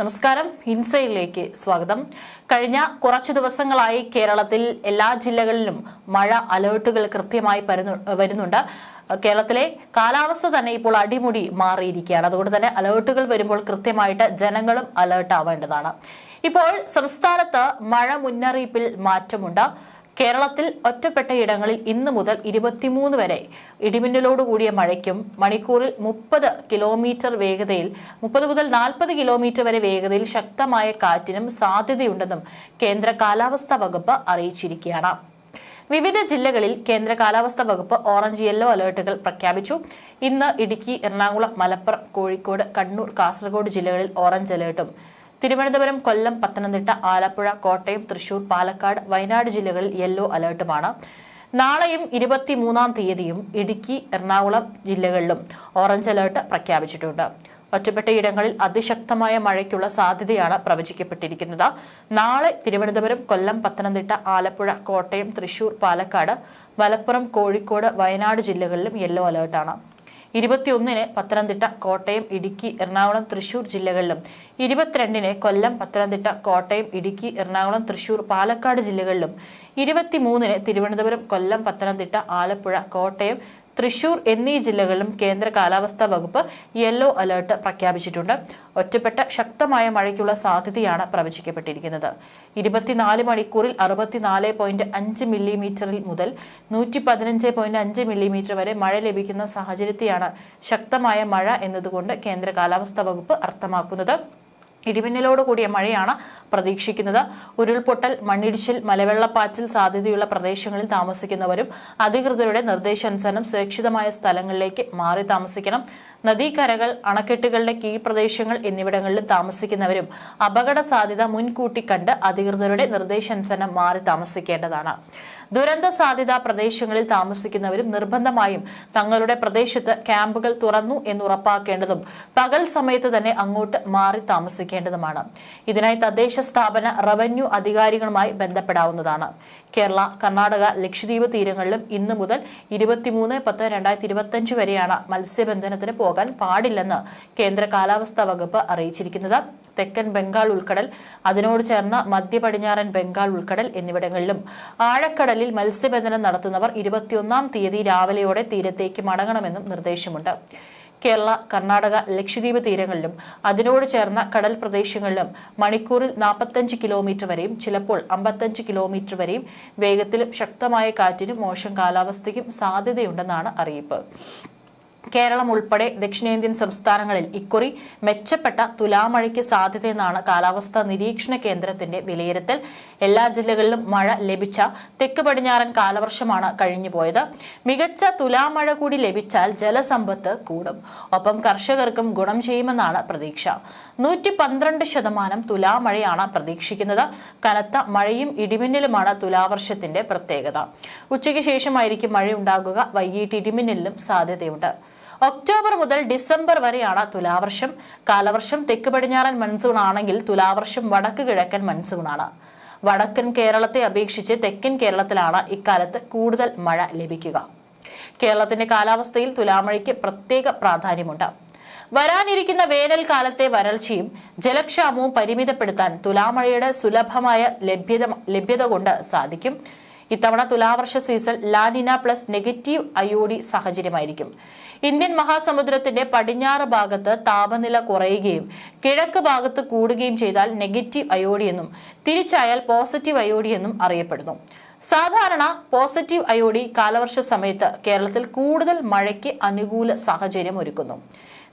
നമസ്കാരം. ഇൻസൈഡിലേക്ക് സ്വാഗതം. കഴിഞ്ഞ കുറച്ചു ദിവസങ്ങളായി കേരളത്തിൽ എല്ലാ ജില്ലകളിലും മഴ അലേർട്ടുകൾ കൃത്യമായി വരുന്നുണ്ട്. കേരളത്തിലെ കാലാവസ്ഥ തന്നെ ഇപ്പോൾ അടിമുടി മാറിയിരിക്കുകയാണ്. അതുകൊണ്ട് തന്നെ അലേർട്ടുകൾ വരുമ്പോൾ കൃത്യമായിട്ട് ജനങ്ങളും അലേർട്ട് ആവേണ്ടതാണ് ഇപ്പോൾ സംസ്ഥാനത്ത് മഴ മുന്നറിയിപ്പിൽ മാറ്റമുണ്ട്. കേരളത്തിൽ ഒറ്റപ്പെട്ട ഇടങ്ങളിൽ ഇന്ന് മുതൽ ഇരുപത്തിമൂന്ന് വരെ ഇടിമിന്നലോട് കൂടിയ മഴയ്ക്കും മണിക്കൂറിൽ മുപ്പത് കിലോമീറ്റർ വേഗതയിൽ മുപ്പത് മുതൽ നാൽപ്പത് കിലോമീറ്റർ വരെ വേഗതയിൽ ശക്തമായ കാറ്റിനും സാധ്യതയുണ്ടെന്നും കേന്ദ്ര കാലാവസ്ഥാ വകുപ്പ് അറിയിച്ചിരിക്കുകയാണ്. വിവിധ ജില്ലകളിൽ കേന്ദ്ര കാലാവസ്ഥാ വകുപ്പ് ഓറഞ്ച് യെല്ലോ അലേർട്ടുകൾ പ്രഖ്യാപിച്ചു. ഇന്ന് ഇടുക്കി എറണാകുളം മലപ്പുറം കോഴിക്കോട് കണ്ണൂർ കാസർഗോഡ് ജില്ലകളിൽ ഓറഞ്ച് അലേർട്ടും തിരുവനന്തപുരം കൊല്ലം പത്തനംതിട്ട ആലപ്പുഴ കോട്ടയം തൃശൂർ പാലക്കാട് വയനാട് ജില്ലകളിൽ യെല്ലോ അലേർട്ടുമാണ്. നാളെയും ഇരുപത്തിമൂന്നാം തീയതിയും ഇടുക്കി എറണാകുളം ജില്ലകളിലും ഓറഞ്ച് അലേർട്ട് പ്രഖ്യാപിച്ചിട്ടുണ്ട്. ഒറ്റപ്പെട്ട ഇടങ്ങളിൽ അതിശക്തമായ മഴയ്ക്കുള്ള സാധ്യതയാണ് പ്രവചിക്കപ്പെട്ടിരിക്കുന്നത്. നാളെ തിരുവനന്തപുരം കൊല്ലം പത്തനംതിട്ട ആലപ്പുഴ കോട്ടയം തൃശൂർ പാലക്കാട് മലപ്പുറം കോഴിക്കോട് വയനാട് ജില്ലകളിലും യെല്ലോ അലേർട്ടാണ്. ഇരുപത്തിയൊന്നിന് പത്തനംതിട്ട കോട്ടയം ഇടുക്കി എറണാകുളം തൃശൂർ ജില്ലകളിലും. ഇരുപത്തിരണ്ടിന് കൊല്ലം പത്തനംതിട്ട കോട്ടയം ഇടുക്കി എറണാകുളം തൃശൂർ പാലക്കാട് ജില്ലകളിലും. ഇരുപത്തിമൂന്നിന് തിരുവനന്തപുരം കൊല്ലം പത്തനംതിട്ട ആലപ്പുഴ കോട്ടയം തൃശൂർ എന്നീ ജില്ലകളിലും കേന്ദ്ര കാലാവസ്ഥാ വകുപ്പ് യെല്ലോ അലേർട്ട് പ്രഖ്യാപിച്ചിട്ടുണ്ട്. ഒറ്റപ്പെട്ട ശക്തമായ മഴയ്ക്കുള്ള സാധ്യതയാണ് പ്രവചിക്കപ്പെട്ടിരിക്കുന്നത്. ഇരുപത്തിനാല് മണിക്കൂറിൽ അറുപത്തിനാല് പോയിന്റ് അഞ്ച് മില്ലിമീറ്ററിൽ മുതൽ നൂറ്റി പതിനഞ്ച് പോയിന്റ് അഞ്ച് മില്ലിമീറ്റർ വരെ മഴ ലഭിക്കുന്ന സാഹചര്യത്തെയാണ് ശക്തമായ മഴ എന്നതുകൊണ്ട് കേന്ദ്ര കാലാവസ്ഥാ വകുപ്പ് അർത്ഥമാക്കുന്നത്. ഇടിമിന്നലോട് കൂടിയ മഴയാണ് പ്രതീക്ഷിക്കുന്നത്. ഉരുൾപൊട്ടൽ മണ്ണിടിച്ചിൽ മലവെള്ളപ്പാച്ചിൽ സാധ്യതയുള്ള പ്രദേശങ്ങളിൽ താമസിക്കുന്നവരും അധികൃതരുടെ നിർദ്ദേശാനുസരണം സുരക്ഷിതമായ സ്ഥലങ്ങളിലേക്ക് മാറി താമസിക്കണം. നദീകരകൾ അണക്കെട്ടുകളുടെ കീഴ്പ്രദേശങ്ങൾ എന്നിവിടങ്ങളിലും താമസിക്കുന്നവരും അപകട സാധ്യത മുൻകൂട്ടി കണ്ട് അധികൃതരുടെ നിർദ്ദേശാനുസരണം മാറി താമസിക്കേണ്ടതാണ്. ദുരന്ത സാധ്യതാ പ്രദേശങ്ങളിൽ താമസിക്കുന്നവരും നിർബന്ധമായും തങ്ങളുടെ പ്രദേശത്ത് ക്യാമ്പുകൾ തുറന്നു എന്ന് ഉറപ്പാക്കേണ്ടതും പകൽ സമയത്ത് തന്നെ അങ്ങോട്ട് മാറി താമസിക്കേണ്ടതുമാണ്. ഇതിനായി തദ്ദേശ സ്ഥാപന റവന്യൂ അധികാരികളുമായി ബന്ധപ്പെടാവുന്നതാണ്. കേരള കർണാടക ലക്ഷദ്വീപ് തീരങ്ങളിലും ഇന്ന് മുതൽ ഇരുപത്തിമൂന്ന് പത്ത് രണ്ടായിരത്തി ഇരുപത്തിയഞ്ച് വരെയാണ് മത്സ്യബന്ധനത്തിന് പോകാൻ പാടില്ലെന്ന് കേന്ദ്ര കാലാവസ്ഥാ വകുപ്പ് അറിയിച്ചിരിക്കുന്നത്. തെക്കൻ ബംഗാൾ ഉൾക്കടൽ അതിനോട് ചേർന്ന മധ്യ പടിഞ്ഞാറൻ ബംഗാൾ ഉൾക്കടൽ എന്നിവിടങ്ങളിലും. ആഴക്കടലിൽ മത്സ്യബന്ധനം നടത്തുന്നവർ ഇരുപത്തിയൊന്നാം തീയതി രാവിലെയോടെ തീരത്തേക്ക് മടങ്ങണമെന്നും നിർദ്ദേശമുണ്ട്. കേരള കർണാടക ലക്ഷദ്വീപ് തീരങ്ങളിലും അതിനോട് ചേർന്ന കടൽ പ്രദേശങ്ങളിലും മണിക്കൂറിൽ നാൽപ്പത്തഞ്ച് കിലോമീറ്റർ വരെയും ചിലപ്പോൾ അമ്പത്തഞ്ച് കിലോമീറ്റർ വരെയും വേഗത്തിലും ശക്തമായ കാറ്റിനും മോശം കാലാവസ്ഥയ്ക്കും സാധ്യതയുണ്ടെന്നാണ് അറിയിപ്പ്. കേരളം ഉൾപ്പെടെ ദക്ഷിണേന്ത്യൻ സംസ്ഥാനങ്ങളിൽ ഇക്കുറി മെച്ചപ്പെട്ട തുലാമഴയ്ക്ക് സാധ്യതയെന്നാണ് കാലാവസ്ഥാ നിരീക്ഷണ കേന്ദ്രത്തിന്റെ വിലയിരുത്തൽ. എല്ലാ ജില്ലകളിലും മഴ ലഭിച്ച തെക്ക് പടിഞ്ഞാറൻ കാലവർഷമാണ് കഴിഞ്ഞുപോയത്. മികച്ച തുലാമഴ കൂടി ലഭിച്ചാൽ ജലസമ്പത്ത് കൂടും. ഒപ്പം കർഷകർക്കും ഗുണം ചെയ്യുമെന്നാണ് പ്രതീക്ഷ. നൂറ്റി പന്ത്രണ്ട് ശതമാനം തുലാമഴയാണ് പ്രതീക്ഷിക്കുന്നത്. കനത്ത മഴയും ഇടിമിന്നലുമാണ് തുലാവർഷത്തിന്റെ പ്രത്യേകത. ഉച്ചയ്ക്ക് ശേഷമായിരിക്കും മഴയുണ്ടാകുക. വൈകിട്ട് ഇടിമിന്നലിനും സാധ്യതയുണ്ട്. ഒക്ടോബർ മുതൽ ഡിസംബർ വരെയാണ് തുലാവർഷം. കാലവർഷം തെക്ക് പടിഞ്ഞാറൻ മൺസൂൺ ആണെങ്കിൽ തുലാവർഷം വടക്ക് കിഴക്കൻ മൺസൂണാണ്. വടക്കൻ കേരളത്തെ അപേക്ഷിച്ച് തെക്കൻ കേരളത്തിലാണ് ഇക്കാലത്ത് കൂടുതൽ മഴ ലഭിക്കുക. കേരളത്തിന്റെ കാലാവസ്ഥയിൽ തുലാമഴയ്ക്ക് പ്രത്യേക പ്രാധാന്യമുണ്ട്. വരാനിരിക്കുന്ന വേനൽക്കാലത്തെ വരൾച്ചയും ജലക്ഷാമവും പരിമിതപ്പെടുത്താൻ തുലാമഴയുടെ സുലഭമായ ലഭ്യത ലഭ്യത കൊണ്ട് സാധിക്കും. ഇത്തവണ Thulavarsha season La Nina plus negative IOD സാഹചര്യമായിരിക്കും. Indian മഹാസമുദ്രത്തിന്റെ പടിഞ്ഞാറ് ഭാഗത്ത് താപനില കുറയുകയും കിഴക്ക് ഭാഗത്ത് കൂടുകയും ചെയ്താൽ നെഗറ്റീവ് അയോഡി എന്നും തിരിച്ചായാൽ പോസിറ്റീവ് അയോഡി എന്നും അറിയപ്പെടുന്നു. സാധാരണ പോസിറ്റീവ് അയോഡി കാലവർഷ സമയത്ത് കേരളത്തിൽ കൂടുതൽ മഴയ്ക്ക് അനുകൂല സാഹചര്യം ഒരുക്കുന്നു.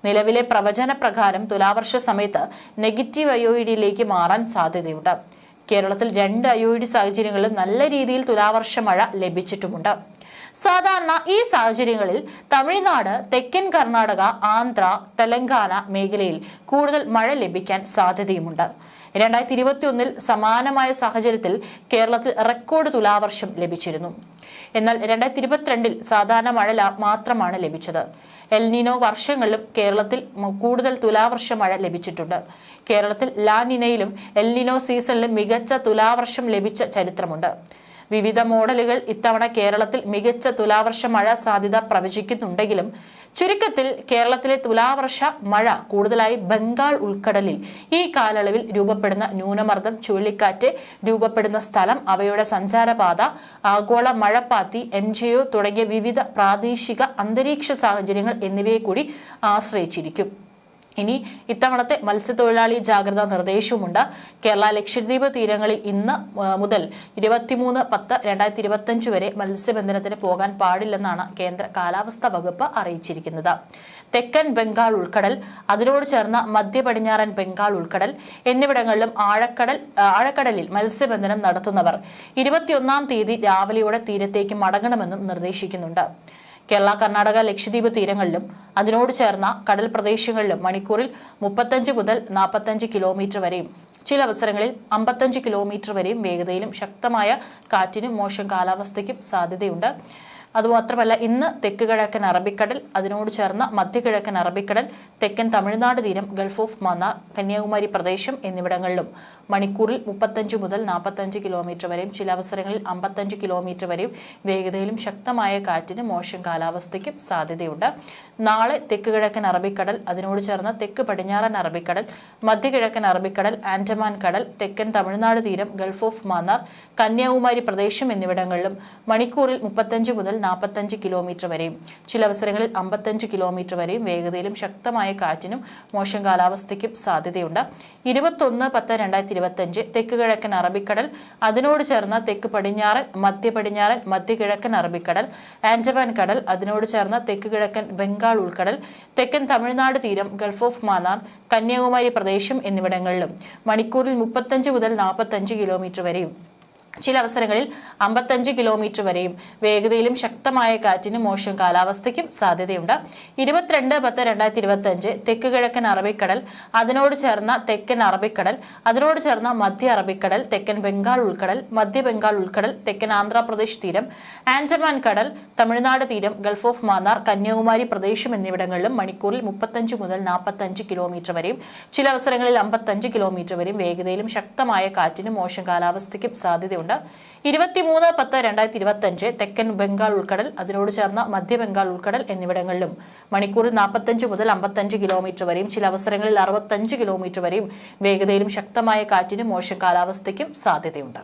നിലവിലെ പ്രവചന പ്രകാരം തുലാവർഷ സമയത്ത് നെഗറ്റീവ് അയോയിഡിയിലേക്ക് മാറാൻ സാധ്യതയുണ്ട്. കേരളത്തിൽ രണ്ട് അയോയിഡി സാഹചര്യങ്ങളിലും നല്ല രീതിയിൽ തുലാവർഷ മഴ ലഭിച്ചിട്ടുമുണ്ട്. സാധാരണ ഈ സാഹചര്യങ്ങളിൽ തമിഴ്നാട് തെക്കൻ കർണാടക ആന്ധ്ര തെലങ്കാന മേഖലയിൽ കൂടുതൽ മഴ ലഭിക്കാൻ സാധ്യതയുമുണ്ട്. രണ്ടായിരത്തി ഇരുപത്തിയൊന്നിൽ സമാനമായ സാഹചര്യത്തിൽ കേരളത്തിൽ റെക്കോർഡ് തുലാവർഷം ലഭിച്ചിരുന്നു. എന്നാൽ രണ്ടായിരത്തി ഇരുപത്തിരണ്ടിൽ സാധാരണ മഴ മാത്രമാണ് ലഭിച്ചത്. എൽനിനോ വർഷങ്ങളിലും കേരളത്തിൽ കൂടുതൽ തുലാവർഷ മഴ ലഭിച്ചിട്ടുണ്ട്. കേരളത്തിൽ ലാനിനയിലും എൽനിനോ സീസണിലും മികച്ച തുലാവർഷം ലഭിച്ച ചരിത്രമുണ്ട്. വിവിധ മോഡലുകൾ ഇത്തവണ കേരളത്തിൽ മികച്ച തുലാവർഷ മഴ സാധ്യത പ്രവചിക്കുന്നുണ്ടെങ്കിലും ചുരുക്കത്തിൽ കേരളത്തിലെ തുലാവർഷ മഴ കൂടുതലായി ബംഗാൾ ഉൾക്കടലിൽ. ഈ കാലയളവിൽ രൂപപ്പെടുന്ന ന്യൂനമർദ്ദം ചുഴലിക്കാറ്റ് രൂപപ്പെടുന്ന സ്ഥലം അവയുടെ സഞ്ചാരപാത ആഗോള മഴപ്പാത്തി എം തുടങ്ങിയ വിവിധ പ്രാദേശിക അന്തരീക്ഷ സാഹചര്യങ്ങൾ എന്നിവയെ കൂടി ആശ്രയിച്ചിരിക്കും. ഇനി ഇത്തവണത്തെ മത്സ്യത്തൊഴിലാളി ജാഗ്രതാ നിർദ്ദേശവുമുണ്ട്. കേരള ലക്ഷദ്വീപ് തീരങ്ങളിൽ ഇന്ന് മുതൽ ഇരുപത്തിമൂന്ന് പത്ത് രണ്ടായിരത്തി ഇരുപത്തിയഞ്ച് വരെ മത്സ്യബന്ധനത്തിന് പോകാൻ പാടില്ലെന്നാണ് കേന്ദ്ര കാലാവസ്ഥാ വകുപ്പ് അറിയിച്ചിരിക്കുന്നത്. തെക്കൻ ബംഗാൾ ഉൾക്കടൽ അതിനോട് ചേർന്ന മധ്യ പടിഞ്ഞാറൻ ബംഗാൾ ഉൾക്കടൽ എന്നിവിടങ്ങളിലും ആഴക്കടൽ ആഴക്കടലിൽ മത്സ്യബന്ധനം നടത്തുന്നവർ ഇരുപത്തിയൊന്നാം തീയതി രാവിലെയോടെ തീരത്തേക്ക് മടങ്ങണമെന്നും നിർദ്ദേശിക്കുന്നുണ്ട്. കേരള കർണാടക ലക്ഷദ്വീപ് തീരങ്ങളിലും അതിനോട് ചേർന്ന കടൽ പ്രദേശങ്ങളിലും മണിക്കൂറിൽ മുപ്പത്തഞ്ച് മുതൽ നാൽപ്പത്തഞ്ച് കിലോമീറ്റർ വരെയും ചില അവസരങ്ങളിൽ അമ്പത്തഞ്ച് കിലോമീറ്റർ വരെയും വേഗതയിലും ശക്തമായ കാറ്റിനും മോശം കാലാവസ്ഥയ്ക്കും സാധ്യതയുണ്ട്. അതുമാത്രമല്ല ഇന്ന് തെക്ക് കിഴക്കൻ അറബിക്കടൽ അതിനോട് ചേർന്ന മധ്യകിഴക്കൻ അറബിക്കടൽ തെക്കൻ തമിഴ്നാട് തീരം ഗൾഫ് ഓഫ് മന്നാർ കന്യാകുമാരി പ്രദേശം എന്നിവിടങ്ങളിലും. മണിക്കൂറിൽ മുപ്പത്തഞ്ച് മുതൽ നാൽപ്പത്തഞ്ച് കിലോമീറ്റർ വരെയും ചില അവസരങ്ങളിൽ അമ്പത്തഞ്ച് കിലോമീറ്റർ വരെയും വേഗതയിലും ശക്തമായ കാറ്റിന് മോശം കാലാവസ്ഥയ്ക്കും സാധ്യതയുണ്ട്. നാളെ തെക്ക് കിഴക്കൻ അറബിക്കടൽ അതിനോട് ചേർന്ന തെക്ക് പടിഞ്ഞാറൻ അറബിക്കടൽ മധ്യകിഴക്കൻ അറബിക്കടൽ ആൻഡമാൻ കടൽ തെക്കൻ തമിഴ്നാട് തീരം ഗൾഫ് ഓഫ് മന്നാർ കന്യാകുമാരി പ്രദേശം എന്നിവിടങ്ങളിലും മണിക്കൂറിൽ മുപ്പത്തഞ്ച് മുതൽ നാൽപ്പത്തഞ്ച് കിലോമീറ്റർ വരെയും ചില അവസരങ്ങളിൽ അമ്പത്തഞ്ച് കിലോമീറ്റർ വരെയും വേഗതയിലും ശക്തമായ കാറ്റിനും മോശം കാലാവസ്ഥയ്ക്കും സാധ്യതയുണ്ട്. ഇരുപത്തൊന്ന് പത്ത് രണ്ടായിരത്തി ഇരുപത്തഞ്ച് തെക്ക് കിഴക്കൻ അറബിക്കടൽ അതിനോട് ചേർന്ന തെക്ക് പടിഞ്ഞാറൻ മധ്യ പടിഞ്ഞാറൻ മധ്യ കിഴക്കൻ അറബിക്കടൽ ആൻഡമാൻ കടൽ അതിനോട് ചേർന്ന തെക്ക് കിഴക്കൻ ബംഗാൾ ഉൾക്കടൽ തെക്കൻ തമിഴ്നാട് തീരം ഗൾഫ് ഓഫ് മാന്നാർ കന്യാകുമാരി പ്രദേശം എന്നിവിടങ്ങളിലും മണിക്കൂറിൽ മുപ്പത്തഞ്ച് മുതൽ നാൽപ്പത്തഞ്ച് കിലോമീറ്റർ വരെയും ചില അവസരങ്ങളിൽ അമ്പത്തഞ്ച് കിലോമീറ്റർ വരെയും വേഗതയിലും ശക്തമായ കാറ്റിനും മോശം കാലാവസ്ഥയ്ക്കും സാധ്യതയുണ്ട്. ഇരുപത്തിരണ്ട് പത്ത് രണ്ടായിരത്തി ഇരുപത്തി അഞ്ച് തെക്ക് കിഴക്കൻ അറബിക്കടൽ അതിനോട് ചേർന്ന തെക്കൻ അറബിക്കടൽ അതിനോട് ചേർന്ന മധ്യ അറബിക്കടൽ തെക്കൻ ബംഗാൾ ഉൾക്കടൽ മധ്യ ബംഗാൾ ഉൾക്കടൽ തെക്കൻ ആന്ധ്രാപ്രദേശ് തീരം ആൻഡമാൻ കടൽ തമിഴ്നാട് തീരം ഗൾഫ് ഓഫ് മാന്നാർ കന്യാകുമാരി പ്രദേശം എന്നിവിടങ്ങളിലും മണിക്കൂറിൽ മുപ്പത്തഞ്ച് മുതൽ നാൽപ്പത്തഞ്ച് കിലോമീറ്റർ വരെയും ചില അവസരങ്ങളിൽ അമ്പത്തഞ്ച് കിലോമീറ്റർ വരെയും വേഗതയിലും ശക്തമായ കാറ്റിനും മോശം കാലാവസ്ഥയ്ക്കും സാധ്യതയുണ്ട് ഇരുപത്തിമൂന്ന് പത്ത് രണ്ടായിരത്തി ഇരുപത്തഞ്ച് തെക്കൻ ബംഗാൾ ഉൾക്കടൽ അതിനോട് ചേർന്ന മധ്യ ബംഗാൾ ഉൾക്കടൽ എന്നിവിടങ്ങളിലും. മണിക്കൂറിൽ നാൽപ്പത്തഞ്ച് മുതൽ അമ്പത്തഞ്ച് കിലോമീറ്റർ വരെയും ചില അവസരങ്ങളിൽ അറുപത്തഞ്ച് കിലോമീറ്റർ വരെയും വേഗതയിലും ശക്തമായ കാറ്റിനും മോശം കാലാവസ്ഥയ്ക്കും സാധ്യതയുണ്ട്.